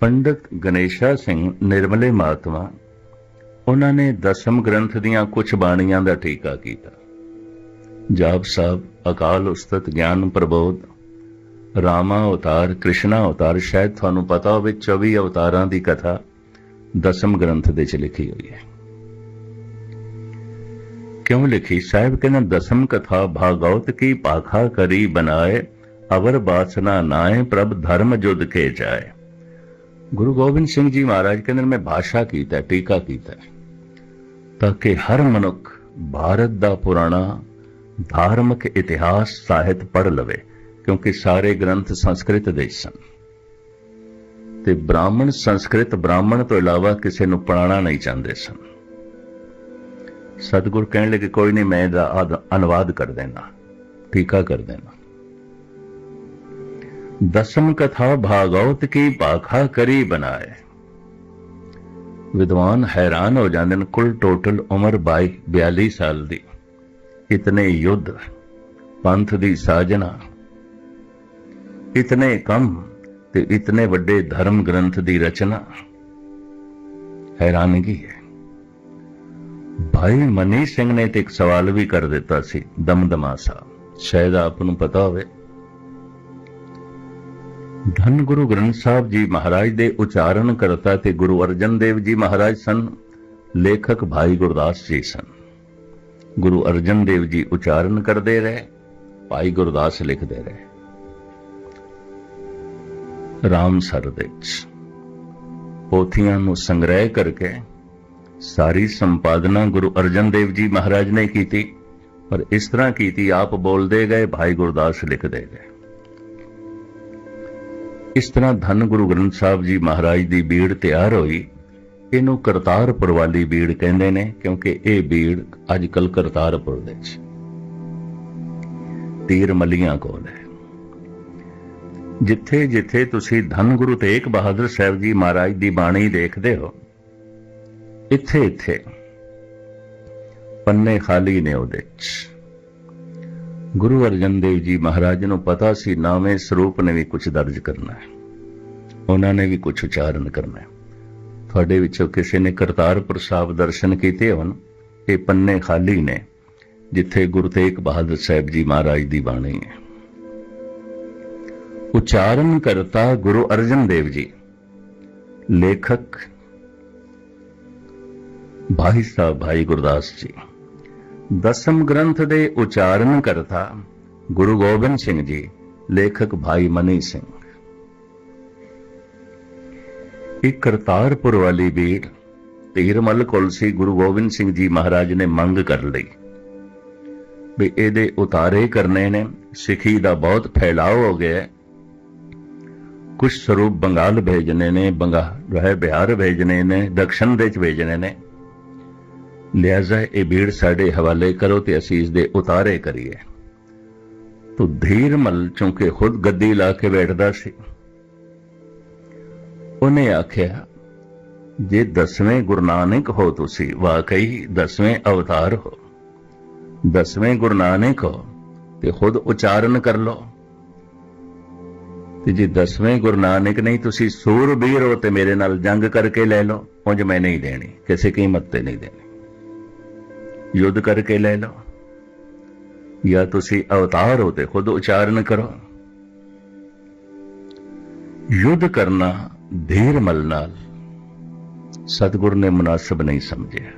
ਪੰਡਤ ਗਣੇਸ਼ਾ ਸਿੰਘ ਨਿਰਮਲੇ ਮਹਾਤਮਾ, ਉਹਨਾਂ ਨੇ ਦਸਮ ਗ੍ਰੰਥ ਦੀਆਂ ਕੁਝ ਬਾਣੀਆਂ ਦਾ ਟੀਕਾ ਕੀਤਾ। ਜਾਪ ਸਾਹਿਬ, ਅਕਾਲ ਉਸਤਤ, ਗਿਆਨ ਪ੍ਰਬੋਧ, ਰਾਮਾ ਅਵਤਾਰ, ਕ੍ਰਿਸ਼ਨਾ ਅਵਤਾਰ, ਸ਼ਾਇਦ ਤੁਹਾਨੂੰ ਪਤਾ ਹੋਵੇ 24 ਅਵਤਾਰਾਂ ਦੀ ਕਥਾ ਦਸਮ ਗ੍ਰੰਥ ਦੇ ਚ ਲਿਖੀ ਹੋਈ ਹੈ। ਕਿਉਂ ਲਿਖੀ? ਸਾਹਿਬ ਕਹਿੰਦਾ, ਦਸਮ ਕਥਾ ਭਾਗਵਤ ਕੀ ਪਾਖਾ ਕਰੀ ਬਨਾਏ, ਅਵਰ ਬਾਸਨਾ ਨਾਏ ਪ੍ਰਭ ਧਰਮ ਜੁਦ ਕੇ ਜਾਏ ਗੁਰੂ ਗੋਬਿੰਦ ਸਿੰਘ ਜੀ ਮਹਾਰਾਜ ਕਹਿੰਦੇ ਨੇ, ਮੈਂ ਭਾਸ਼ਾ ਕੀਤਾ ਟੀਕਾ ਕੀਤਾ ਤਾਂ ਕਿ ਹਰ ਮਨੁੱਖ ਭਾਰਤ ਦਾ ਪੁਰਾਣਾ ਧਾਰਮਿਕ ਇਤਿਹਾਸ ਸਾਹਿਤ ਪੜ੍ਹ ਲਵੇ ਕਿਉਂਕਿ ਸਾਰੇ ਗ੍ਰੰਥ ਸੰਸਕ੍ਰਿਤ ਦੇ ਸਨ। ਤੇ ਬ੍ਰਾਹਮਣ ਸੰਸਕ੍ਰਿਤ ਬ੍ਰਾਹਮਣ ਤੋਂ ਇਲਾਵਾ ਕਿਸੇ ਨੂੰ ਪੜਾਉਣਾ ਨਹੀਂ ਚਾਹੁੰਦੇ ਸਨ। ਸਤਿਗੁਰ ਕਹਿਣ ਲੱਗੇ ਕੋਈ ਨਹੀਂ ਮੈਂ ਇਹਦਾ ਆਦ- ਅਨੁਵਾਦ ਕਰ ਦੇਣਾ ਟੀਕਾ ਕਰ ਦੇਣਾ। ਦਸਮ ਕਥਾ ਭਾਗਵਤ ਕੀ ਪਾਖਾ ਕਰੀ ਬਣਾਏ। ਵਿਦਵਾਨ ਹੈਰਾਨ ਹੋ ਜਾਂਦੇ ਨੇ ਕੁੱਲ ਟੋਟਲ ਉਮਰ 22 42 ਸਾਲ ਦੀ। ਇਤਨੇ ਯੁੱਧ, ਪੰਥ ਦੀ ਸਾਜਨਾ, ਇਤਨੇ ਕੰਮ ਤੇ ਇਤਨੇ ਵੱਡੇ ਧਰਮ ਗ੍ਰੰਥ ਦੀ ਰਚਨਾ। ਹੈਰਾਨਗੀ ਹੈ। ਭਾਈ ਮਨੀ ਸਿੰਘ ਨੇ ਤੇ ਇੱਕ ਸਵਾਲ ਵੀ ਕਰ ਦਿੱਤਾ ਸੀ ਦਮਦਮਾ ਸਾਹਿਬ। ਸ਼ਾਇਦ ਆਪ ਨੂੰ ਪਤਾ ਹੋਵੇ। ਧੰਨ ਗੁਰੂ ਗ੍ਰੰਥ ਸਾਹਿਬ ਜੀ ਮਹਾਰਾਜ ਦੇ ਉਚਾਰਨ ਕਰਤਾ ਤੇ ਗੁਰੂ ਅਰਜਨ ਦੇਵ ਜੀ ਮਹਾਰਾਜ ਸਨ, ਲੇਖਕ ਭਾਈ ਗੁਰਦਾਸ ਜੀ ਸਨ। ਗੁਰੂ ਅਰਜਨ ਦੇਵ ਜੀ ਉਚਾਰਨ ਕਰਦੇ ਰਹੇ, ਭਾਈ ਗੁਰਦਾਸ ਲਿਖਦੇ ਰਹੇ। ਰਾਮ ਸਰ ਵਿੱਚ ਪੋਥੀਆਂ ਨੂੰ ਸੰਗ੍ਰਹਿ ਕਰਕੇ ਸਾਰੀ ਸੰਪਾਦਨਾ ਗੁਰੂ ਅਰਜਨ ਦੇਵ ਜੀ ਮਹਾਰਾਜ ਨੇ ਕੀਤੀ, ਪਰ ਇਸ ਤਰ੍ਹਾਂ ਕੀਤੀ ਆਪ ਬੋਲਦੇ ਗਏ, ਭਾਈ ਗੁਰਦਾਸ ਲਿਖਦੇ ਗਏ। ਇਸ ਤਰ੍ਹਾਂ ਧੰਨ ਗੁਰੂ ਗ੍ਰੰਥ ਸਾਹਿਬ ਜੀ ਮਹਾਰਾਜ ਦੀ ਬੀੜ ਤਿਆਰ ਹੋਈ। ਇਹਨੂੰ ਕਰਤਾਰਪੁਰ ਵਾਲੀ ਬੀੜ ਕਹਿੰਦੇ ਨੇ, ਕਿਉਂਕਿ ਇਹ ਬੀੜ ਅੱਜ ਕੱਲ ਕਰਤਾਰਪੁਰ ਦੇ ਵਿੱਚ। ਤੀਰ ਮਲੀਆਂ ਕੋਲ ਹੈ। ਜਿੱਥੇ ਜਿੱਥੇ ਤੁਸੀਂ ਧੰਨ ਗੁਰੂ ਤੇਗ ਬਹਾਦਰ ਸਾਹਿਬ ਜੀ ਮਹਾਰਾਜ ਦੀ ਬਾਣੀ ਦੇਖਦੇ ਹੋ, ਇੱਥੇ ਇੱਥੇ ਪੰਨੇ ਖਾਲੀ ਨੇ ਉਹਦੇ ਚ ਗੁਰੂ ਅਰਜਨ ਦੇਵ ਜੀ ਮਹਾਰਾਜ ਨੂੰ ਪਤਾ ਸੀ, ਨਾਵੇਂ ਸਰੂਪ ਨੇ ਵੀ ਕੁਝ ਦਰਜ ਕਰਨਾ ਹੈ। ਉਹਨਾਂ ਨੇ ਵੀ ਕੁਝ ਉਚਾਰਨ ਕਰਨਾ ਹੈ। ਤੁਹਾਡੇ ਵਿੱਚੋਂ ਕਿਸੇ ਨੇ ਕਰਤਾਰਪੁਰ ਸਾਹਿਬ ਦਰਸ਼ਨ ਕੀਤੇ ਹੋਣ, ਇਹ ਪੰਨੇ ਖਾਲੀ ਨੇ, ਜਿੱਥੇ ਗੁਰੂ ਤੇਗ ਬਹਾਦਰ ਸਾਹਿਬ ਜੀ ਮਹਾਰਾਜ ਦੀ ਬਾਣੀ ਹੈ। ਉਚਾਰਨ ਕਰਤਾ ਗੁਰੂ ਅਰਜਨ ਦੇਵ ਜੀ। ਲੇਖਕ ਭਾਈ ਸਾਹਿਬ ਭਾਈ ਗੁਰਦਾਸ ਜੀ। ਦਸਮ ਗ੍ਰੰਥ ਦੇ ਉਚਾਰਨ ਕਰਤਾ ਗੁਰੂ ਗੋਬਿੰਦ ਸਿੰਘ ਜੀ, ਲੇਖਕ ਭਾਈ ਮਨੀ ਸਿੰਘ। ਇੱਕ ਕਰਤਾਰਪੁਰ ਵਾਲੀ ਬੀੜ ਧੀਰਮਲ ਕੁਲਸੀ ਗੁਰੂ ਗੋਬਿੰਦ ਸਿੰਘ ਜੀ ਮਹਾਰਾਜ ਨੇ ਮੰਗ ਕਰ ਲਈ। ਵੀ ਇਹਦੇ ਉਤਾਰੇ ਕਰਨੇ ਨੇ, ਸਿੱਖੀ ਦਾ ਬਹੁਤ ਫੈਲਾਅ ਹੋ ਗਿਆ ਹੈ। ਕੁਝ ਸਰੂਪ ਬੰਗਾਲ ਭੇਜਣੇ ਨੇ ਬੰਗਾਲ ਹੈ, ਬਿਹਾਰ ਭੇਜਣੇ ਨੇ, ਦਕਸ਼ਨ ਦੇ ਚ ਭੇਜਣੇ ਨੇ। ਲਿਆਜ਼ਾ, ਇਹ ਭੀੜ ਸਾਡੇ ਹਵਾਲੇ ਕਰੋ ਤੇ ਅਸੀਂ ਇਸ ਦੇ ਉਤਾਰੇ ਕਰੀਏ। ਤੋ ਧੀਰਮਲ ਚੁੰਕੇ ਖੁਦ ਗੱਦੀ ਲਾ ਕੇ ਬੈਠਦਾ ਸੀ। ਉਹਨੇ ਆਖਿਆ, ਜੇ ਦਸਵੇਂ ਗੁਰੂ ਨਾਨਕ ਹੋ ਤੁਸੀਂ, ਵਾਕਈ ਦਸਵੇਂ ਅਵਤਾਰ ਹੋ। ਦਸਵੇਂ ਗੁਰੂ ਨਾਨਕ ਹੋ ਤੇ ਖੁਦ ਉਚਾਰਨ ਕਰ ਲਓ। ਤੇ ਜੇ ਦਸਵੇਂ ਗੁਰੂ ਨਾਨਕ ਨਹੀਂ, ਤੁਸੀਂ ਸੂਰਬੀਰ ਹੋ ਤੇ ਮੇਰੇ ਨਾਲ ਜੰਗ ਕਰਕੇ ਲੈ ਲਓ। ਉਂਝ ਮੈਂ ਨਹੀਂ ਦੇਣੀ, ਕਿਸੇ ਕੀਮਤ ਤੇ ਨਹੀਂ ਦੇਣੀ। ਯੁੱਧ ਕਰਕੇ ਲੈ ਲਓ। ਜਾਂ ਤੁਸੀਂ ਅਵਤਾਰ ਹੋ ਤੇ ਖੁਦ ਉਚਾਰਨ ਕਰੋ। ਯੁੱਧ ਕਰਨਾ ਧੀਰ ਮਲ ਨਾਲ ਸਤਿਗੁਰ ਨੇ ਮੁਨਾਸਬ ਨਹੀਂ ਸਮਝਿਆ।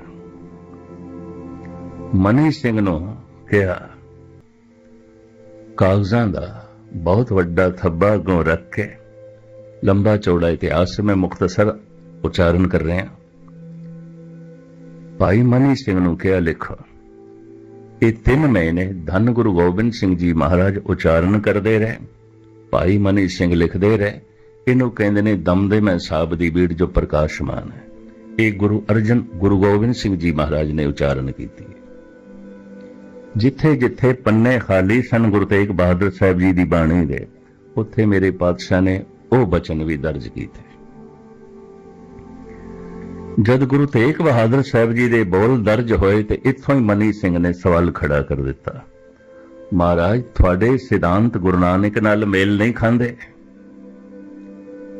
ਮਨੀ ਸਿੰਘ ਨੂੰ ਕਿਹਾ, ਕਾਗਜ਼ਾਂ ਦਾ ਬਹੁਤ ਵੱਡਾ ਥੱਬਾ ਗੋ ਰੱਖ ਕੇ ਲੰਬਾ ਚੌੜਾ ਇਤਿਹਾਸ ਮੈਂ ਮੁਖਤਸਰ ਉਚਾਰਨ ਕਰ ਰਿਹਾ ਭਾਈ ਮਨੀ ਸਿੰਘ ਨੂੰ ਕਿਹਾ, ਲਿਖੋ, ਇਹ ਤਿੰਨ ਮਹੀਨੇ ਧੰਨ ਗੁਰੂ ਗੋਬਿੰਦ ਸਿੰਘ ਜੀ ਮਹਾਰਾਜ ਉਚਾਰਨ ਕਰਦੇ ਰਹੇ, ਭਾਈ ਮਨੀ ਸਿੰਘ ਲਿਖਦੇ ਰਹੇ ਇਹਨੂੰ ਕਹਿੰਦੇ ਨੇ ਦਮਦਮੇ ਸਾਹਿਬ ਦੀ ਬੀੜ ਜੋ ਪ੍ਰਕਾਸ਼ਮਾਨ ਹੈ। ਇਹ ਗੁਰੂ ਅਰਜਨ, ਗੁਰੂ ਗੋਬਿੰਦ ਸਿੰਘ ਜੀ ਮਹਾਰਾਜ ਨੇ ਉਚਾਰਨ ਕੀਤੀ ਜਿੱਥੇ ਜਿੱਥੇ ਪੰਨੇ ਖਾਲੀ ਸਨ ਗੁਰੂ ਤੇਗ ਬਹਾਦਰ ਸਾਹਿਬ ਜੀ ਦੀ ਬਾਣੀ ਦੇ, ਉੱਥੇ ਮੇਰੇ ਪਾਤਸ਼ਾਹ ਨੇ ਉਹ ਬਚਨ ਵੀ ਦਰਜ ਕੀਤੇ। ਜਦ ਗੁਰੂ ਤੇਗ ਬਹਾਦਰ ਸਾਹਿਬ ਜੀ ਦੇ ਬੋਲ ਦਰਜ ਹੋਏ ਤੇ ਇੱਥੋਂ ਹੀ ਮਨੀ ਸਿੰਘ ਨੇ ਸਵਾਲ ਖੜਾ ਕਰ ਦਿੱਤਾ। ਮਹਾਰਾਜ, ਤੁਹਾਡੇ ਸਿਧਾਂਤ ਗੁਰੂ ਨਾਨਕ ਨਾਲ ਮੇਲ ਨਹੀਂ ਖਾਂਦੇ।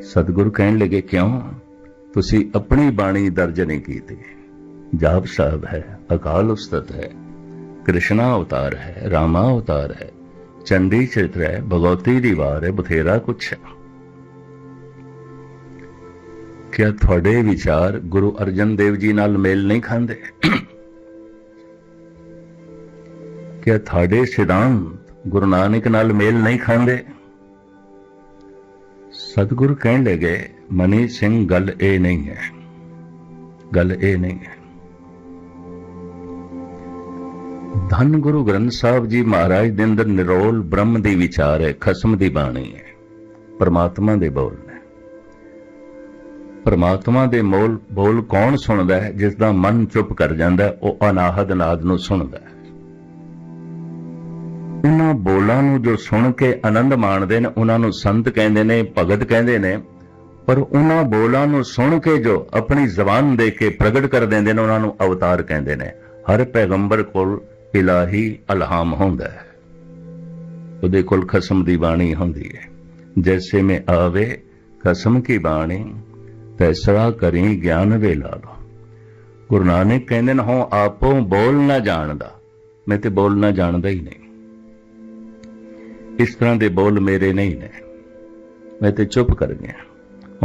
ਸਤਿਗੁਰੂ ਕਹਿਣ ਲੱਗੇ, ਕਿਉਂ? ਤੁਸੀਂ ਆਪਣੀ ਬਾਣੀ ਦਰਜ ਨਹੀਂ ਕੀਤੀ। ਜਾਪ ਸਾਹਿਬ ਹੈ, ਅਕਾਲ ਉਸਤਤ ਹੈ, ਕ੍ਰਿਸ਼ਨਾ ਅਵਤਾਰ ਹੈ, ਰਾਮਾ ਅਵਤਾਰ ਹੈ, ਚੰਡੀ ਚਰਿਤਰ ਹੈ, ਭਗਵਤੀ ਦੀ ਵਾਰ ਹੈ, ਬਥੇਰਾ ਕੁਛ ਹੈ। ਕਿਆ ਤੁਹਾਡੇ ਵਿਚਾਰ ਗੁਰੂ ਅਰਜਨ ਦੇਵ ਜੀ ਨਾਲ ਮੇਲ ਨਹੀਂ ਖਾਂਦੇ? ਕਿਆ ਤੁਹਾਡੇ ਸਿਧਾਂਤ ਗੁਰੂ ਨਾਨਕ ਨਾਲ ਮੇਲ ਨਹੀਂ ਖਾਂਦੇ? ਸਤਿਗੁਰੂ ਕਹਿਣ ਲੱਗੇ, ਮਨੀ ਸਿੰਘ, ਗੱਲ ਇਹ ਨਹੀਂ ਹੈ। ਗੱਲ ਇਹ ਨਹੀਂ ਹੈ। ਧੰਨ ਗੁਰੂ ਗ੍ਰੰਥ ਸਾਹਿਬ ਜੀ ਮਹਾਰਾਜ ਦੇ ਅੰਦਰ ਨਿਰੋਲ ਬ੍ਰਹਮ ਦੀ ਵਿਚਾਰ ਹੈ, ਖਸਮ ਦੀ ਬਾਣੀ ਹੈ। ਪਰਮਾਤਮਾ ਦੇ ਬੋਲ ਨੇ। ਪਰਮਾਤਮਾ ਦੇ ਮੋਲ ਬੋਲ ਕੌਣ ਸੁਣਦਾ ਹੈ ਜਿਸ ਦਾ ਮਨ ਚੁੱਪ ਕਰ ਜਾਂਦਾ ਉਹ ਅਨਾਹਦ ਨਾਦ ਨੂੰ ਸੁਣਦਾ ਹੈ। ਉਹਨਾਂ ਬੋਲਾਂ ਨੂੰ ਜੋ ਸੁਣ ਕੇ ਆਨੰਦ ਮਾਣਦੇ ਨੇ, ਉਹਨਾਂ ਨੂੰ ਸੰਤ ਕਹਿੰਦੇ ਨੇ, ਭਗਤ ਕਹਿੰਦੇ ਨੇ, ਪਰ ਉਹਨਾਂ ਬੋਲਾਂ ਨੂੰ ਸੁਣ ਕੇ ਜੋ ਆਪਣੀ ਜ਼ਬਾਨ ਦੇ ਕੇ ਪ੍ਰਗਟ ਕਰ ਦਿੰਦੇ ਨੇ, ਉਹਨਾਂ ਨੂੰ ਅਵਤਾਰ ਕਹਿੰਦੇ ਨੇ। ਹਰ ਪੈਗੰਬਰ ਕੋਲ ਇਲਾਹੀ ਅਲਹਾਮ ਹੁੰਦਾ ਹੈ। ਉਹਦੇ ਕੋਲ ਖਸਮ ਦੀ ਬਾਣੀ ਹੁੰਦੀ ਹੈ। ਜੈਸੇ ਮੈਂ ਆਵੇ, ਖਸਮ ਕੀ ਬਾਣੀ ਤੈਸਰਾ ਕਰੀ ਗਿਆਨ ਵੇ ਲਾ। ਗੁਰੂ ਨਾਨਕ ਕਹਿੰਦੇ ਨੇ ਹੋ ਆਪੋ ਬੋਲ ਨਾ ਜਾਣਦਾ। ਮੈਂ ਤੇ ਬੋਲਣਾ ਜਾਣਦਾ ਹੀ ਨਹੀਂ। ਇਸ ਤਰ੍ਹਾਂ ਦੇ ਬੋਲ ਮੇਰੇ ਨਹੀਂ ਨੇ। ਮੈਂ ਤੇ ਚੁੱਪ ਕਰ ਗਿਆ।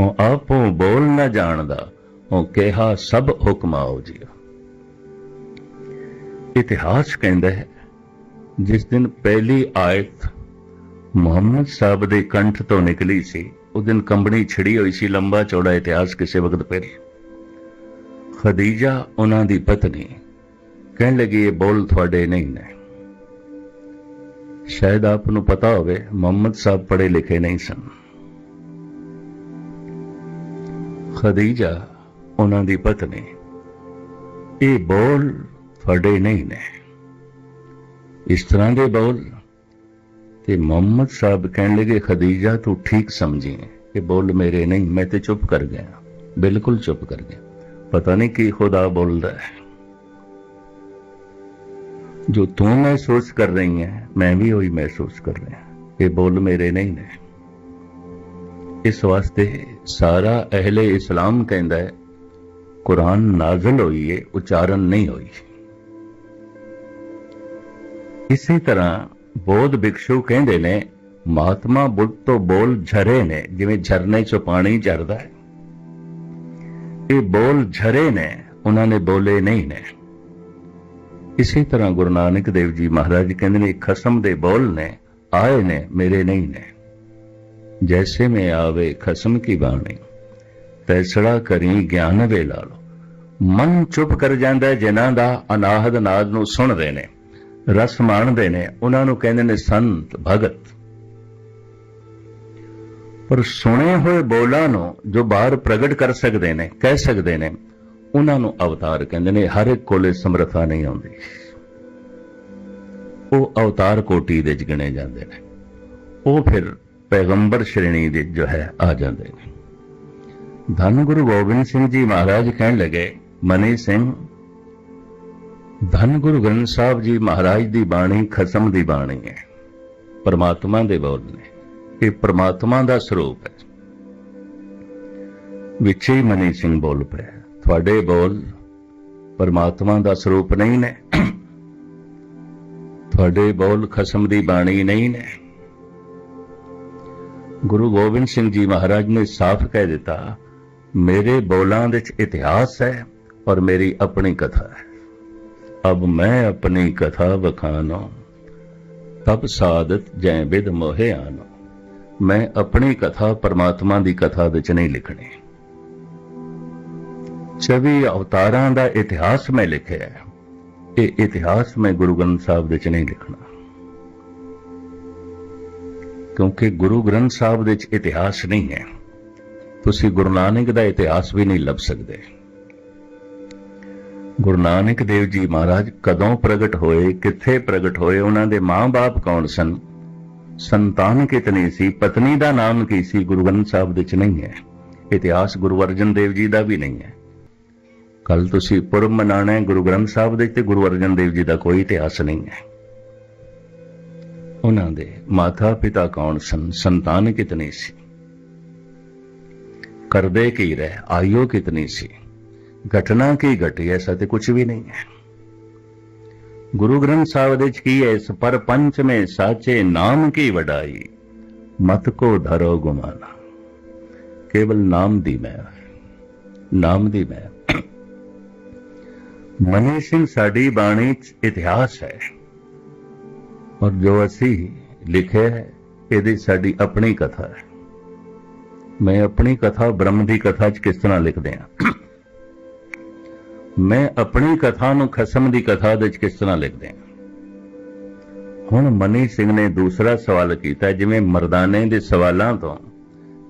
ਉਹ ਆਪੋ ਬੋਲ ਨਾ ਜਾਣਦਾ, ਉਹ ਕਿਹਾ, ਸਭ ਹੁਕਮ ਆਓ ਜੀ। ਇਤਿਹਾਸ ਕਹਿੰਦਾ ਹੈ, ਜਿਸ ਦਿਨ ਪਹਿਲੀ ਆਇਤ ਮੁਹੰਮਦ ਸਾਹਿਬ ਦੇ ਕੰਠ ਤੋਂ ਨਿਕਲੀ ਸੀ ਉਹ ਦਿਨ ਕੰਬਣੀ ਛਿੜੀ ਹੋਈ ਸੀ, ਲੰਬਾ ਚੌੜਾ ਇਤਿਹਾਸ ਕਿਸੇ ਵਕਤ ਪਹਿਲੇ। ਖਦੀਜਾ, ਉਹਨਾਂ ਦੀ ਪਤਨੀ, ਕਹਿਣ ਲੱਗੀ, ਇਹ ਬੋਲ ਤੁਹਾਡੇ ਨਹੀਂ ਨੇ। ਸ਼ਾਇਦ ਆਪ ਨੂੰ ਪਤਾ ਹੋਵੇ, ਮੁਹੰਮਦ ਸਾਹਿਬ ਪੜ੍ਹੇ ਲਿਖੇ ਨਹੀਂ ਸਨ। ਖਦੀਜਾ, ਉਹਨਾਂ ਦੀ ਪਤਨੀ, ਇਹ ਬੋਲ ਫੜੇ ਨਹੀਂ ਨੇ। ਇਸ ਤਰ੍ਹਾਂ ਦੇ ਬੋਲ, ਤੇ ਮੁਹੰਮਦ ਸਾਹਿਬ ਕਹਿਣ ਲੱਗੇ, ਖਦੀਜਾ, ਤੂੰ ਠੀਕ ਸਮਝੀ ਇਹ ਬੋਲ ਮੇਰੇ ਨਹੀਂ, ਮੈਂ ਤੇ ਚੁੱਪ ਕਰ ਗਿਆ। ਬਿਲਕੁਲ ਚੁੱਪ ਕਰ ਗਿਆ। ਪਤਾ ਨਹੀਂ ਕੀ ਖੁਦਾ ਬੋਲਦਾ ਹੈ। ਜੋ ਤੂੰ ਮਹਿਸੂਸ ਕਰ ਰਹੀ ਹੈ, ਮੈਂ ਵੀ ਉਹੀ ਮਹਿਸੂਸ ਕਰ ਰਿਹਾ ਇਹ ਬੋਲ ਮੇਰੇ ਨਹੀਂ ਨੇ। ਇਸ ਵਾਸਤੇ ਸਾਰਾ ਅਹਲੇ ਇਸਲਾਮ ਕਹਿੰਦਾ ਹੈ, ਕੁਰਾਨ ਨਾਜ਼ਲ ਹੋਈ ਹੈ ਉਚਾਰਨ ਨਹੀਂ ਹੋਈ। ਇਸੇ ਤਰ੍ਹਾਂ ਬੋਧ ਭਿਕਸ਼ੂ ਕਹਿੰਦੇ ਨੇ, ਮਹਾਤਮਾ ਬੁੱਧ ਤੋਂ ਬੋਲ ਝਰੇ ਨੇ, ਜਿਵੇਂ ਝਰਨੇ ਚੋਂ ਪਾਣੀ ਝਰਦਾ ਹੈ। ਇਹ ਬੋਲ ਝਰੇ ਨੇ, ਉਹਨਾਂ ਨੇ ਬੋਲੇ ਨਹੀਂ ਨੇ। ਇਸੇ ਤਰ੍ਹਾਂ ਗੁਰੂ ਨਾਨਕ ਦੇਵ ਜੀ ਮਹਾਰਾਜ ਕਹਿੰਦੇ ਨੇ, ਖਸਮ ਦੇ ਬੋਲ ਨੇ, ਆਏ ਨੇ, ਮੇਰੇ ਨਹੀਂ ਨੇ। ਜੈਸੇ ਮੈਂ ਆਵੇ, ਖਸਮ ਕੀ ਬਾਣੀ? ਤੈਸੜਾ ਕਰੀ ਗਿਆਨ ਵੇ ਲਾ ਮਨ ਚੁੱਪ ਕਰ ਜਾਂਦਾ ਹੈ, ਜਿਨ੍ਹਾਂ ਦਾ ਅਨਾਹਦ ਨਾਦ ਨੂੰ ਸੁਣਦੇ ਨੇ, ਰਸ ਮਾਣਦੇ ਨੇ, ਉਹਨਾਂ ਨੂੰ ਕਹਿੰਦੇ ਨੇ, ਸੰਤ, ਭਗਤ। ਪਰ ਸੁਣੇ ਹੋਏ ਬੋਲਾਂ ਨੂੰ ਜੋ ਬਾਹਰ ਪ੍ਰਗਟ ਕਰ ਸਕਦੇ ਨੇ, ਕਹਿ ਸਕਦੇ ਨੇ ਉਹਨਾਂ ਨੂੰ ਅਵਤਾਰ ਕਹਿੰਦੇ ਨੇ, ਹਰ ਇੱਕ ਕੋਲੇ ਸਮਰੱਥਾ ਨਹੀਂ ਆਉਂਦੀ। ਉਹ ਅਵਤਾਰ ਕੋਟੀ ਦੇ ਚ ਗਿਣੇ ਜਾਂਦੇ ਨੇ। ਉਹ ਫਿਰ ਪੈਗੰਬਰ ਸ਼੍ਰੇਣੀ ਦੇ ਜੋ ਹੈ, ਆ ਜਾਂਦੇ ਨੇ। ਧੰਨ ਗੁਰੂ ਗੋਬਿੰਦ ਸਿੰਘ ਜੀ ਮਹਾਰਾਜ ਕਹਿਣ ਲੱਗੇ, ਮਨੀ ਸਿੰਘ, ਧੰਨ ਗੁਰੂ ਗ੍ਰੰਥ ਸਾਹਿਬ ਜੀ ਮਹਾਰਾਜ ਦੀ ਬਾਣੀ ਖਸਮ ਦੀ ਬਾਣੀ ਹੈ। ਪਰਮਾਤਮਾ ਦੇ ਬੋਲ ਨੇ। ਇਹ ਪਰਮਾਤਮਾ ਦਾ ਸਰੂਪ ਹੈ। ਵਿੱਚੇ ਹੀ ਮਨੀ ਸਿੰਘ ਬੋਲ ਪਿਆ। ਤੁਹਾਡੇ ਬੋਲ ਪਰਮਾਤਮਾ ਦਾ ਸਰੂਪ ਨਹੀਂ ਨੇ। ਤੁਹਾਡੇ ਬੋਲ ਖਸਮ ਦੀ ਬਾਣੀ ਨਹੀਂ ਨੇ। ਗੁਰੂ ਗੋਬਿੰਦ ਸਿੰਘ ਜੀ ਮਹਾਰਾਜ ਨੇ ਸਾਫ਼ ਕਹਿ ਦਿੱਤਾ, ਮੇਰੇ ਬੋਲਾਂ ਵਿੱਚ ਇਤਿਹਾਸ ਹੈ ਔਰ ਮੇਰੀ ਆਪਣੀ ਕਥਾ ਹੈ। ਅਬ ਮੈਂ ਆਪਣੀ ਕਥਾ ਵਖਾਨੋ, ਤਬ ਸਾਦਤ ਜੈ ਬਿਦ ਮੋਹਿ ਆਨੋ। ਮੈਂ ਆਪਣੀ ਕਥਾ ਪਰਮਾਤਮਾ ਦੀ ਕਥਾ ਵਿੱਚ ਨਹੀਂ ਲਿਖਣੀ। 24 ਅਵਤਾਰਾਂ ਦਾ ਇਤਿਹਾਸ ਮੈਂ ਲਿਖਿਆ ਹੈ। ਇਹ ਇਤਿਹਾਸ ਮੈਂ ਗੁਰੂ ਗ੍ਰੰਥ ਸਾਹਿਬ ਵਿੱਚ ਨਹੀਂ ਲਿਖਣਾ। ਕਿਉਂਕਿ ਗੁਰੂ ਗ੍ਰੰਥ ਸਾਹਿਬ ਵਿੱਚ ਇਤਿਹਾਸ ਨਹੀਂ ਹੈ। ਤੁਸੀਂ ਗੁਰੂ ਨਾਨਕ ਦਾ ਇਤਿਹਾਸ ਵੀ ਨਹੀਂ ਲੱਭ ਸਕਦੇ। ਗੁਰੂ ਨਾਨਕ ਦੇਵ ਜੀ ਮਹਾਰਾਜ ਕਦੋਂ ਪ੍ਰਗਟ ਹੋਏ, ਕਿੱਥੇ ਪ੍ਰਗਟ ਹੋਏ, ਉਹਨਾਂ ਦੇ ਮਾਂ-ਬਾਪ ਕੌਣ ਸਨ? ਸੰਤਾਨ ਕਿਤਨੀ ਸੀ? ਪਤਨੀ ਦਾ ਨਾਮ ਕੀ ਸੀ? ਗੁਰੂ ਗ੍ਰੰਥ ਸਾਹਿਬ ਵਿੱਚ ਨਹੀਂ ਹੈ। ਇਤਿਹਾਸ ਗੁਰੂ ਅਰਜਨ ਦੇਵ ਜੀ ਦਾ ਵੀ ਨਹੀਂ ਹੈ। ਕੱਲ ਤੁਸੀਂ ਪੁਰਬ ਮਨਾਣਾ ਹੈ, ਗੁਰੂ ਗ੍ਰੰਥ ਸਾਹਿਬ ਦੇ ਤੇ ਗੁਰੂ ਅਰਜਨ ਦੇਵ ਜੀ ਦਾ ਕੋਈ ਇਤਿਹਾਸ ਨਹੀਂ ਹੈ। ਉਹਨਾਂ ਦੇ ਮਾਤਾ ਪਿਤਾ ਕੌਣ ਸਨ? ਸੰਤਾਨ ਕਿਤਨੀ ਸੀ? ਕਰਦੇ ਕੀ ਰਹਿ? ਆਇਓ ਕਿਤਨੀ ਸੀ? ਘਟਨਾ ਕੀ ਘਟੀ? ਐਸਾ ਤੇ ਕੁਝ ਵੀ ਨਹੀਂ ਹੈ। ਗੁਰੂ ਗ੍ਰੰਥ ਸਾਹਿਬ ਦੇ ਵਿੱਚ ਕੀ ਹੈ? ਇਸ ਪਰ ਪੰਚ ਮੇ ਸਾਚੇ ਨਾਮ ਕੀ ਵਡਾਈ? ਮਤ ਕੋ ਧਰੋ ਗੁਮਾਨਾ। ਕੇਵਲ ਨਾਮ ਦੀ ਮੈਂ ਨਾਮ ਦੀ ਮੈਂ ਮਨੀ ਸਿੰਘ ਸਾਡੀ ਬਾਣੀ ਚ ਇਤਿਹਾਸ ਹੈ। ਔਰ ਜੋ ਅਸੀਂ ਲਿਖਿਆ ਹੈ, ਇਹਦੀ ਸਾਡੀ ਆਪਣੀ ਕਥਾ ਹੈ। ਮੈਂ ਆਪਣੀ ਕਥਾ, ਬ੍ਰਹਮ ਦੀ ਕਥਾ ਚ ਕਿਸ ਤਰ੍ਹਾਂ ਲਿਖਦੇ ਆ ਮੈਂ ਆਪਣੀ ਕਥਾ ਨੂੰ ਖਸਮ ਦੀ ਕਥਾ ਦੇ ਚ ਕਿਸ ਤਰ੍ਹਾਂ ਲਿਖਦੇ ਆ ਹੁਣ ਮਨੀ ਸਿੰਘ ਨੇ ਦੂਸਰਾ ਸਵਾਲ ਕੀਤਾ, ਜਿਵੇਂ ਮਰਦਾਨੇ ਦੇ ਸਵਾਲਾਂ ਤੋਂ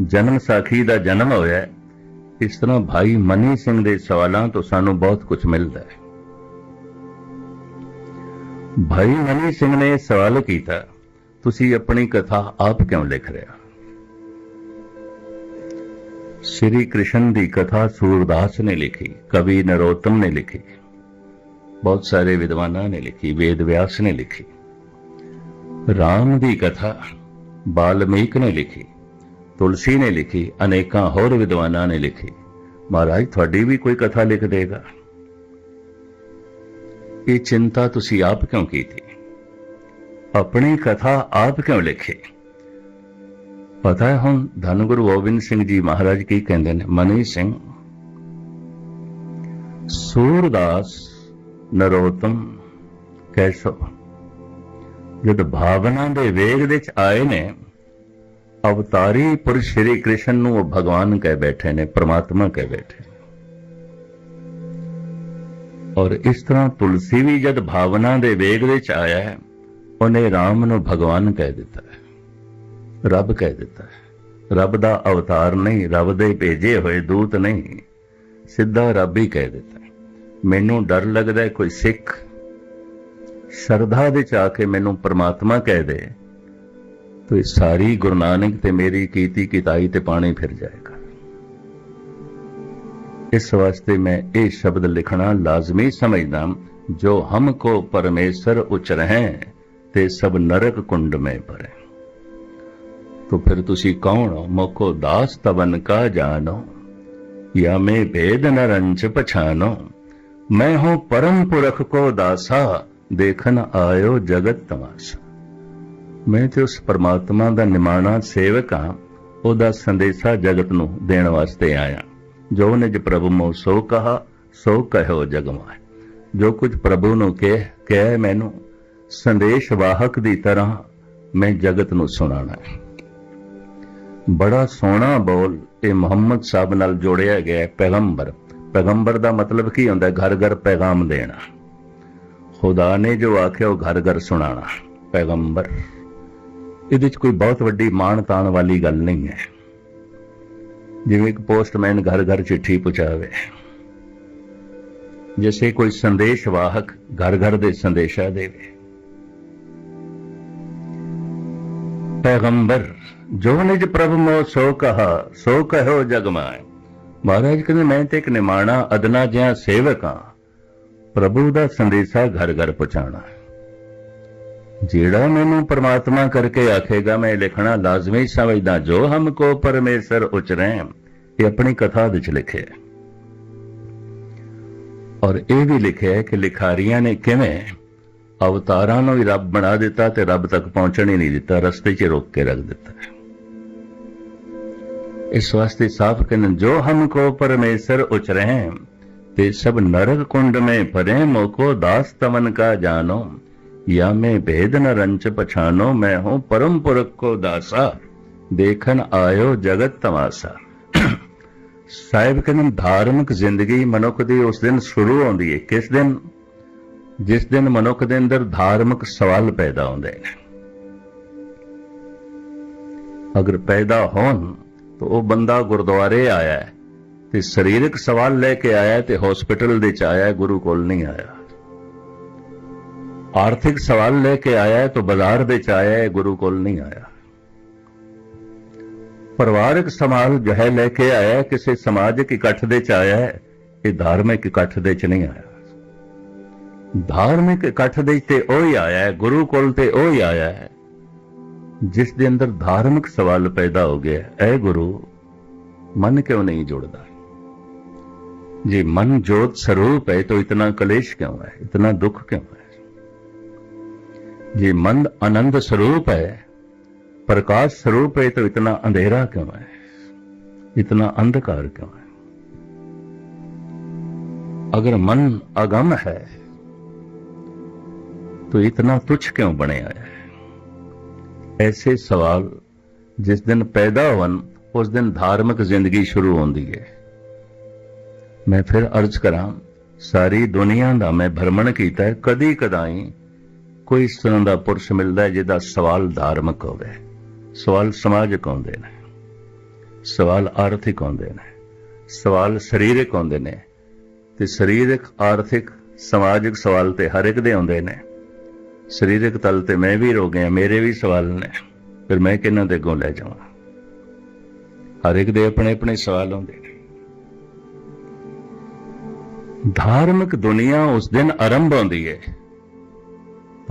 ਜਨਮ ਸਾਖੀ ਦਾ ਜਨਮ ਹੋਇਆ ਇਸ ਤਰ੍ਹਾਂ ਭਾਈ ਮਨੀ ਸਿੰਘ ਦੇ ਸਵਾਲਾਂ ਤੋਂ ਸਾਨੂੰ ਬਹੁਤ ਕੁਝ ਮਿਲਦਾ ਹੈ। ਭਾਈ ਮਨੀ ਸਿੰਘ ਨੇ ਸਵਾਲ ਕੀਤਾ, ਤੁਸੀਂ ਆਪਣੀ ਕਥਾ ਆਪ ਕਿਉਂ ਲਿਖ ਰਹੇ ਹੋ? ਸ੍ਰੀ ਕ੍ਰਿਸ਼ਨ ਦੀ ਕਥਾ ਸੂਰਦਾਸ ਨੇ ਲਿਖੀ, ਕਵੀ ਨਰੋਤਮ ਨੇ ਲਿਖੀ, ਬਹੁਤ ਸਾਰੇ ਵਿਦਵਾਨਾਂ ਨੇ ਲਿਖੀ, ਵੇਦ ਵਿਆਸ ਨੇ ਲਿਖੀ। ਰਾਮ ਦੀ ਕਥਾ, ਬਾਲਮੀਕ ਨੇ ਲਿਖੀ, ਤੁਲਸੀ ਨੇ ਲਿਖੀ, ਅਨੇਕਾਂ ਹੋਰ ਵਿਦਵਾਨਾਂ ਨੇ ਲਿਖੀ। ਮਹਾਰਾਜ, ਤੁਹਾਡੀ ਵੀ ਕੋਈ ਕਥਾ ਲਿਖ ਦੇਗਾ? ਇਹ ਚਿੰਤਾ ਤੁਸੀਂ ਆਪ ਕਿਉਂ ਕੀਤੀ? ਆਪਣੀ ਕਥਾ ਆਪ ਕਿਉਂ ਲਿਖੀ? ਪਤਾ ਹੈ ਹੁਣ ਧੰਨ ਗੁਰੂ ਗੋਬਿੰਦ ਸਿੰਘ ਜੀ ਮਹਾਰਾਜ ਕੀ ਕਹਿੰਦੇ ਨੇ? ਮਨੀ ਸਿੰਘ, ਸੂਰਦਾਸ ਨਰੋਤਮ ਕੈਸੋ ਜਦ ਭਾਵਨਾ ਦੇ ਵੇਗ ਵਿੱਚ ਆਏ ਨੇ, ਅਵਤਾਰੀ ਪੁਰਸ਼ ਸ਼੍ਰੀ ਕ੍ਰਿਸ਼ਨ ਨੂੰ ਉਹ ਭਗਵਾਨ ਕਹਿ ਬੈਠੇ ਨੇ, ਪ੍ਰਮਾਤਮਾ ਕਹਿ ਬੈਠੇ ਔਰ ਇਸ ਤਰ੍ਹਾਂ ਤੁਲਸੀ ਵੀ ਜਦ ਭਾਵਨਾ ਦੇ ਵੇਗ ਵਿੱਚ ਆਇਆ ਹੈ, ਉਹਨੇ ਰਾਮ ਨੂੰ ਭਗਵਾਨ ਕਹਿ ਦਿੱਤਾ ਹੈ। ਰੱਬ ਕਹਿ ਦਿੱਤਾ ਹੈ। ਰੱਬ ਦਾ ਅਵਤਾਰ ਨਹੀਂ, ਰੱਬ ਦੇ ਭੇਜੇ ਹੋਏ ਦੂਤ ਨਹੀਂ, ਸਿੱਧਾ ਰੱਬ ਹੀ ਕਹਿ ਦਿੱਤਾ ਮੈਨੂੰ ਡਰ ਲੱਗਦਾ ਕੋਈ ਸਿੱਖ ਸ਼ਰਧਾ ਦੇ ਚ ਆ ਕੇ ਮੈਨੂੰ ਪ੍ਰਮਾਤਮਾ ਕਹਿ ਦੇ, ਤੋ ਸਾਰੀ ਗੁਰੂ ਨਾਨਕ ਤੇ ਮੇਰੀ ਕੀਤੀ ਕਿਤਾਈ ਤੇ ਪਾਣੀ ਫਿਰ ਜਾਏ। ਇਸ ਵਾਸਤੇ ਮੈਂ ਇਹ ਸ਼ਬਦ ਲਿਖਣਾ ਲਾਜ਼ਮੀ ਸਮਝਦਾ ਜੋ ਹਮਕੋ ਪਰਮੇਸ਼ਰ ਉਚ ਰਹੇ ਤੇ ਸਭ ਨਰਕ ਕੁੰਡ में ਭਰੇ तो फिर ਤੁਸੀਂ ਕੌਣ ਹੋ ਮੋਕੋ ਦਾਸ ਤਵਨ ਕਾ ਜਾਨੋ या मैं भेद न रंच पछानो मैं हूं परम पुरख को दासा देखन आयो जगत तमाशा ਮੈਂ ਤੇ ਉਸ ਪਰਮਾਤਮਾ ਦਾ ਨਿਮਾਣਾ ਸੇਵਕ ਹਾਂ ਉਹਦਾ ਸੰਦੇਸ਼ਾ ਜਗਤ ਨੂੰ ਦੇਣ ਵਾਸਤੇ ਆਇਆ ਜੋ ਨਿਜ ਪ੍ਰਭੂ ਮੋ ਸੋ ਕਹਾ, ਸੋ ਕਹਿਓ ਜਗ ਜੋ ਕੁਝ ਪ੍ਰਭੂ ਨੂੰ ਕਹਿ ਕਹਿ ਮੈਨੂੰ, ਸੰਦੇਸ਼ ਵਾਹਕ ਦੀ ਤਰ੍ਹਾਂ ਮੈਂ ਜਗਤ ਨੂੰ ਸੁਣਾਣਾ ਹੈ। ਬੜਾ ਸੋਹਣਾ ਬੋਲ ਇਹ ਮੁਹੰਮਦ ਸਾਹਿਬ ਨਾਲ ਜੋੜਿਆ ਗਿਆ ਪੈਗੰਬਰ। ਪੈਗੰਬਰ ਦਾ ਮਤਲਬ ਕੀ ਹੁੰਦਾ ਘਰ ਘਰ ਪੈਗਾਮ ਦੇਣਾ। ਖੁਦਾ ਨੇ ਜੋ ਆਖਿਆ, ਉਹ ਘਰ ਘਰ ਸੁਣਾਣਾ। ਪੈਗੰਬਰ, ਇਹਦੇ ਚ ਕੋਈ ਬਹੁਤ ਵੱਡੀ ਮਾਣ ਤਾਣ ਵਾਲੀ ਗੱਲ ਨਹੀਂ ਹੈ। ਜਿਵੇਂ ਇੱਕ ਪੋਸਟਮੈਨ ਘਰ ਘਰ ਚਿੱਠੀ ਪਹੁੰਚਾਵੇ। ਜਿਵੇਂ ਕੋਈ ਸੰਦੇਸ਼ ਵਾਹਕ ਘਰ ਘਰ ਦੇ ਸੰਦੇਸ਼ਾ ਦੇਵੇ। ਪੈਗੰਬਰ, ਜੋ ਨਿਜ ਪ੍ਰਭ ਮੋ ਸੋ ਕਹਾ, ਸੋ ਕਹਿਓ ਜਗ ਮਾਇ। ਮਹਾਰਾਜ ਕਹਿੰਦੇ, ਮੈਂ ਤੇ ਇੱਕ ਨਿਮਾਣਾ ਅਦਨਾ ਜਿਹਾ ਸੇਵਕ ਹਾਂ। ਪ੍ਰਭੂ ਦਾ ਸੰਦੇਸ਼ਾ ਘਰ ਘਰ ਪਹੁੰਚਾਉਣਾ। ਜਿਹੜਾ ਮੈਨੂੰ ਪਰਮਾਤਮਾ ਕਰਕੇ ਆਖੇਗਾ, ਮੈਂ ਲਿਖਣਾ ਲਾਜ਼ਮੀ ਸਮਝਦਾ ਜੋ ਹਮਕੋ ਪਰਮੇਸ਼ਰ ਉਚਰੇ, ਇਹ ਆਪਣੀ ਕਥਾ ਵਿੱਚ ਲਿਖਿਆ ਔਰ ਇਹ ਵੀ ਲਿਖਿਆ ਹੈ ਕਿ ਲਿਖਾਰੀਆਂ ਨੇ ਕਿਵੇਂ ਅਵਤਾਰਾਂ ਨੂੰ ਹੀ ਰੱਬ ਬਣਾ ਦਿੱਤਾ ਤੇ ਰੱਬ ਤੱਕ ਪਹੁੰਚਣ ਹੀ ਨਹੀਂ ਦਿੱਤਾ, ਰਸਤੇ 'ਚ ਰੋਕ ਕੇ ਰੱਖ ਦਿੱਤਾ। ਇਸ ਵਾਸਤੇ ਸਾਫ਼ ਕਹਿੰਨ ਜੋ ਹਮਕੋ ਪਰਮੇਸ਼ਰ ਉਚਰੇ, ਤੇ ਸਭ ਨਰਕ ਕੁੰਡ ਮੇ ਭਰੇ, ਮੋਕੋ ਦਾਸ ਤਮਨ ਕਾ ਜਾਨੋ या मैं भेद न रंच पछानो मैं हूं परम पुरख को दासा ਦੇਖਣ ਆਇਓ ਜਗਤ ਤਮਾਸ਼ਾ ਸਾਹਿਬ ਕਹਿੰਦੇ ਧਾਰਮਿਕ ਜ਼ਿੰਦਗੀ ਮਨੁੱਖ ਦੀ ਉਸ ਦਿਨ ਸ਼ੁਰੂ ਹੁੰਦੀ ਹੈ ਕਿਸ ਦਿਨ ਜਿਸ ਦਿਨ ਮਨੁੱਖ ਦੇ ਅੰਦਰ ਧਾਰਮਿਕ ਸਵਾਲ ਪੈਦਾ ਹੁੰਦੇ ਨੇ ਅਗਰ ਪੈਦਾ ਹੋਣ ਤਾਂ ਉਹ ਬੰਦਾ ਗੁਰਦੁਆਰੇ ਆਇਆ ਹੈ ਤੇ ਸਰੀਰਕ ਸਵਾਲ ਲੈ ਕੇ ਆਇਆ ਹੈ ਤੇ ਹਸਪੀਟਲ ਦੇ ਚ ਆਇਆ ਹੈ ਗੁਰੂ ਕੋਲ ਨਹੀਂ ਆਇਆ ਆਰਥਿਕ ਸਵਾਲ ਲੈ ਕੇ ਆਇਆ ਹੈ ਤਾਂ ਬਾਜ਼ਾਰ ਦੇ ਚ ਆਇਆ ਹੈ ਗੁਰੂ ਕੋਲ ਨਹੀਂ ਆਇਆ ਪਰਿਵਾਰਕ ਸਮਾਲ ਜੋ ਹੈ ਲੈ ਕੇ ਆਇਆ ਹੈ ਕਿਸੇ ਸਮਾਜਿਕ ਇਕੱਠ ਦੇ ਚ ਆਇਆ ਹੈ ਇਹ ਧਾਰਮਿਕ ਇਕੱਠ ਦੇ ਚ ਨਹੀਂ ਆਇਆ ਧਾਰਮਿਕ ਇਕੱਠ ਦੇ ਤੇ ਉਹ ਹੀ ਆਇਆ ਹੈ ਗੁਰੂ ਕੋਲ ਤੇ ਉਹ ਹੀ ਆਇਆ ਹੈ ਜਿਸ ਦੇ ਅੰਦਰ ਧਾਰਮਿਕ ਸਵਾਲ ਪੈਦਾ ਹੋ ਗਿਆ ਐ ਗੁਰੂ मन क्यों नहीं जुड़ता जी मन ज्योत स्वरूप है तो इतना कलेश क्यों है इतना दुख क्यों है जी मन आनंद स्वरूप है प्रकाश स्वरूप है तो इतना अंधेरा क्यों है इतना अंधकार क्यों है अगर मन अगम है तो इतना तुच्छ क्यों बने आया है ऐसे सवाल जिस दिन पैदा होवन ਉਸ ਦਿਨ ਧਾਰਮਿਕ ਜ਼ਿੰਦਗੀ ਸ਼ੁਰੂ ਹੁੰਦੀ ਹੈ ਮੈਂ ਫਿਰ ਅਰਜ਼ ਕਰਾਂ ਸਾਰੀ ਦੁਨੀਆ ਦਾ ਮੈਂ ਭਰਮਣ ਕੀਤਾ ਹੈ ਕਦੀ ਕਦਾਈ ਕੋਈ ਇਸ ਤਰ੍ਹਾਂ ਦਾ ਪੁਰਸ਼ ਮਿਲਦਾ ਹੈ ਜਿਹਦਾ ਸਵਾਲ ਧਾਰਮਿਕ ਹੋਵੇ। ਸਵਾਲ ਸਮਾਜਿਕ ਆਉਂਦੇ ਨੇ। ਸਵਾਲ ਆਰਥਿਕ ਆਉਂਦੇ ਨੇ। ਸਵਾਲ ਸਰੀਰਕ ਆਉਂਦੇ ਨੇ। ਤੇ ਸਰੀਰਕ, ਆਰਥਿਕ, ਸਮਾਜਿਕ ਸਵਾਲ ਤੇ ਹਰ ਇੱਕ ਦੇ ਆਉਂਦੇ ਨੇ। ਸਰੀਰਕ ਤਲ ਤੇ ਮੈਂ ਵੀ ਰੋ ਗਿਆ ਮੇਰੇ ਵੀ ਸਵਾਲ ਨੇ। ਫਿਰ ਮੈਂ ਕਿਹਨਾਂ ਦੇ ਅੱਗੋਂ ਲੈ ਜਾਵਾਂ? ਹਰ ਇੱਕ ਦੇ ਆਪਣੇ ਆਪਣੇ ਸਵਾਲ ਆਉਂਦੇ ਨੇ। ਧਾਰਮਿਕ ਦੁਨੀਆ ਉਸ ਦਿਨ ਆਰੰਭ ਹੁੰਦੀ ਹੈ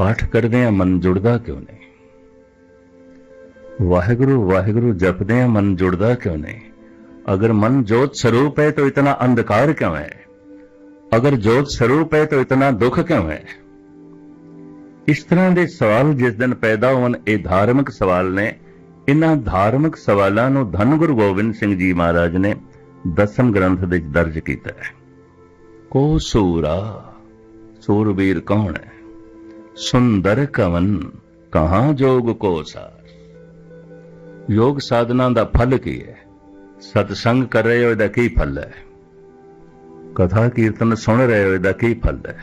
ਪਾਠ ਕਰਦੇ ਆ ਮਨ ਜੁੜਦਾ ਕਿਉਂ ਨਹੀਂ ਵਾਹਿਗੁਰੂ ਵਾਹਿਗੁਰੂ ਜਪਦੇ ਆ ਮਨ ਜੁੜਦਾ ਕਿਉਂ ਨਹੀਂ अगर मन ज्योत स्वरूप है तो इतना अंधकार क्यों है अगर ज्योत स्वरूप है तो इतना दुख क्यों है ਇਸ ਤਰ੍ਹਾਂ ਦੇ ਸਵਾਲ ਜਿਸ ਦਿਨ ਪੈਦਾ ਹੋਣ ਇਹ ਧਾਰਮਿਕ ਸਵਾਲ ਨੇ ਇਹਨਾਂ ਧਾਰਮਿਕ ਸਵਾਲਾਂ ਨੂੰ ਧੰਨ ਗੁਰੂ ਗੋਬਿੰਦ ਸਿੰਘ ਜੀ ਮਹਾਰਾਜ ਨੇ ਦਸਮ ਗ੍ਰੰਥ ਵਿੱਚ ਦਰਜ ਕੀਤਾ ਹੈ ਕੋ ਸੂਰਾ ਸੂਰਬੀਰ ਕੌਣ ਹੈ ਸੁੰਦਰ ਕਵਨ ਕਹਾਂ ਜੋਗ ਕੋ ਸਾਰ? ਯੋਗ ਸਾਧਨਾ ਦਾ ਫਲ ਕੀ ਹੈ? ਸਤਸੰਗ ਕਰ ਰਹੇ ਹੋ, ਇਹਦਾ ਕੀ ਫਲ ਹੈ? ਕਥਾ ਕੀਰਤਨ ਸੁਣ ਰਹੇ ਹੋ, ਇਹਦਾ ਕੀ ਫਲ ਹੈ?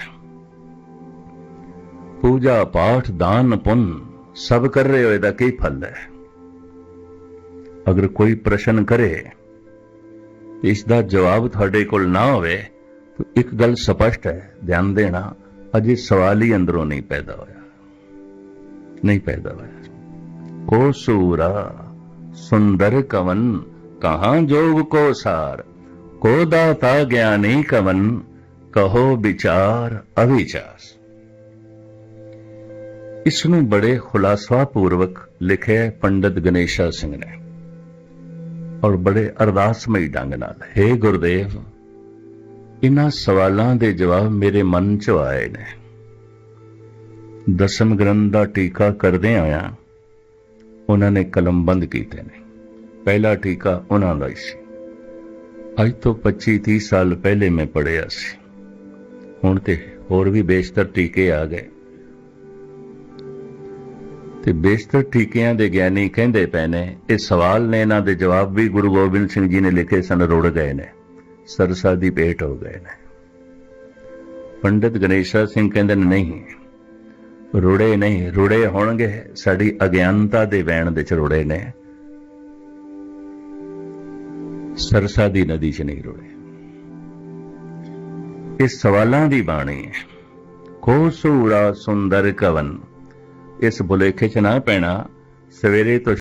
ਪੂਜਾ ਪਾਠ ਦਾਨ ਪੁੰਨ ਸਭ ਕਰ ਰਹੇ ਹੋ, ਇਹਦਾ ਕੀ ਫਲ ਹੈ? ਅਗਰ ਕੋਈ ਪ੍ਰਸ਼ਨ ਕਰੇ ਤੇ ਇਸ ਦਾ ਜਵਾਬ ਤੁਹਾਡੇ ਕੋਲ ਨਾ ਹੋਵੇ, ਤਾਂ ਇੱਕ ਗੱਲ ਸਪਸ਼ਟ ਹੈ, ਧਿਆਨ ਦੇਣਾ। ਅਜੇ ਸਵਾਲ ਹੀ ਅੰਦਰੋਂ ਨਹੀਂ ਪੈਦਾ ਹੋਇਆ। ਨਹੀਂ ਪੈਦਾ ਹੋਇਆ। ਕੋ ਸੂਰਾ, ਸੁੰਦਰ ਕਵਨ, ਕਹਾਂ ਜੋਗ ਕੋ ਸਾਰ? ਕੋ ਦਾਤਾ ਗਿਆਨੀ ਕਵਨ, ਕਹੋ ਵਿਚਾਰ ਅਵਿਚਾਰ। ਇਸ ਨੂੰ ਬੜੇ ਖੁਲਾਸਾ ਪੂਰਵਕ ਲਿਖਿਆ ਪੰਡਿਤ ਗਣੇਸ਼ਾ ਸਿੰਘ ਨੇ। ਔਰ ਬੜੇ ਅਰਦਾਸਮਈ ਢੰਗ ਨਾਲ हे ਗੁਰਦੇਵ ਇਹਨਾਂ ਸਵਾਲਾਂ ਦੇ ਜਵਾਬ ਮੇਰੇ ਮਨ 'ਚ ਆਏ ਨੇ। ਦਸਮ ਗ੍ਰੰਥ ਦਾ ਟੀਕਾ ਕਰਦੇ ਆਇਆ ਉਹਨਾਂ ਨੇ ਕਲਮ ਬੰਦ ਕੀਤੇ ਨੇ। ਪਹਿਲਾ ਟੀਕਾ ਉਹਨਾਂ ਦਾ ਹੀ ਸੀ। ਅੱਜ ਤੋਂ 25 30 ਸਾਲ ਪਹਿਲੇ ਮੈਂ ਪੜਿਆ ਸੀ। ਹੁਣ ਤੇ ਹੋਰ ਵੀ ਬੇਸ਼ਤਰ ਟੀਕੇ ਆ ਗਏ। ਤੇ ਬੇਸ਼ਤਰ ਟੀਕਿਆਂ ਦੇ ਗਿਆਨੀ ਕਹਿੰਦੇ ਪਏ ਨੇ, ਇਹ ਸਵਾਲ ਨੇ, ਇਹਨਾਂ ਦੇ ਜਵਾਬ ਵੀ ਗੁਰੂ ਗੋਬਿੰਦ ਸਿੰਘ ਜੀ ਨੇ ਲਿਖੇ ਸਨ, ਰੁੜ ਗਏ ਨੇ। ਸਰਸਾ ਦੀ ਭੇਟ ਹੋ ਗਏ ਨੇ। ਪੰਡਿਤ ਗਣੇਸ਼ਾ ਸਿੰਘ ਕਹਿੰਦੇ ਨੇ, ਨਹੀਂ, ਰੁੜੇ ਨਹੀਂ, ਰੁੜੇ ਹੋਣਗੇ। ਸਾਡੀ ਅਗਿਆਨਤਾ ਦੇ ਵੈਣ ਵਿੱਚ ਰੁੜੇ ਨੇ। ਸਰਸਾ ਦੀ ਨਦੀ 'ਚ ਨਹੀਂ ਰੁੜੇ। ਇਸ ਸਵਾਲਾਂ ਦੀ ਬਾਣੀ ਹੈ ਕੋ ਸੁੰਦਰ ਕਵਨ, ਇਸ ਬੁਲੇਖੇ 'ਚ ਨਾ ਪੈਣਾ, ਸਵੇਰੇ ਤੋਂ